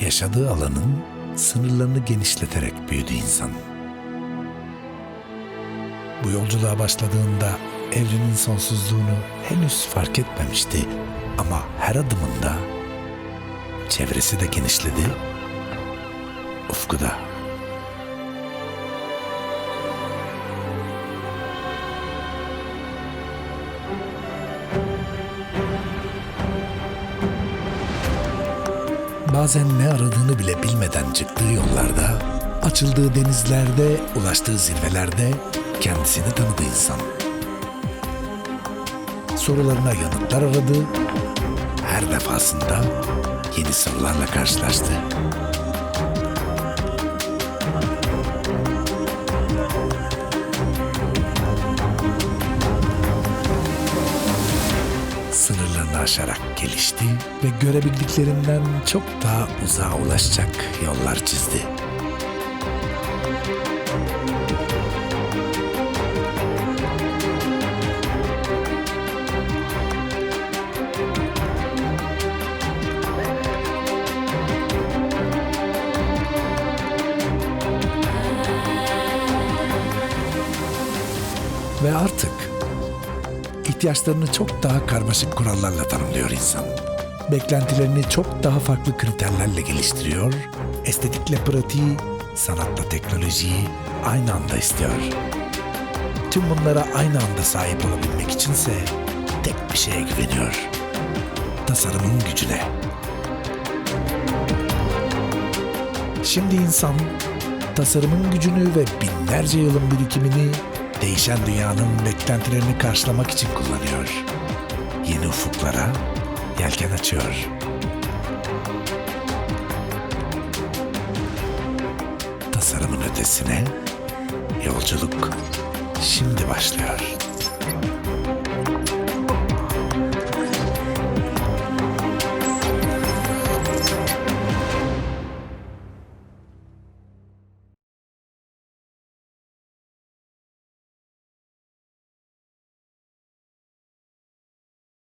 yaşadığı alanın sınırlarını genişleterek büyüdü insan. Bu yolculuğa başladığında evrenin sonsuzluğunu henüz fark etmemişti ama her adımında çevresi de genişledi, ufku da. Bazen ne aradığını bile bilmeden çıktığı yollarda, açıldığı denizlerde, ulaştığı zirvelerde kendisini tanıdı insan. Sorularına yanıtlar aradı, her defasında yeni sorularla karşılaştı. Sınırlarını aşarak gelişti ve görebildiklerinden çok daha uzağa ulaşacak yollar çizdi. Ve artık ihtiyaçlarını çok daha karmaşık kurallarla tanımlıyor insan. Beklentilerini çok daha farklı kriterlerle geliştiriyor. Estetikle pratiği, sanatla teknolojiyi aynı anda istiyor. Tüm bunlara aynı anda sahip olabilmek içinse tek bir şeye güveniyor. Tasarımın gücüne. Şimdi insan tasarımın gücünü ve binlerce yılın birikimini değişen dünyanın beklentilerini karşılamak için kullanıyor. Yeni ufuklara yelken açıyor. Tasarımın ötesine yolculuk şimdi başlıyor.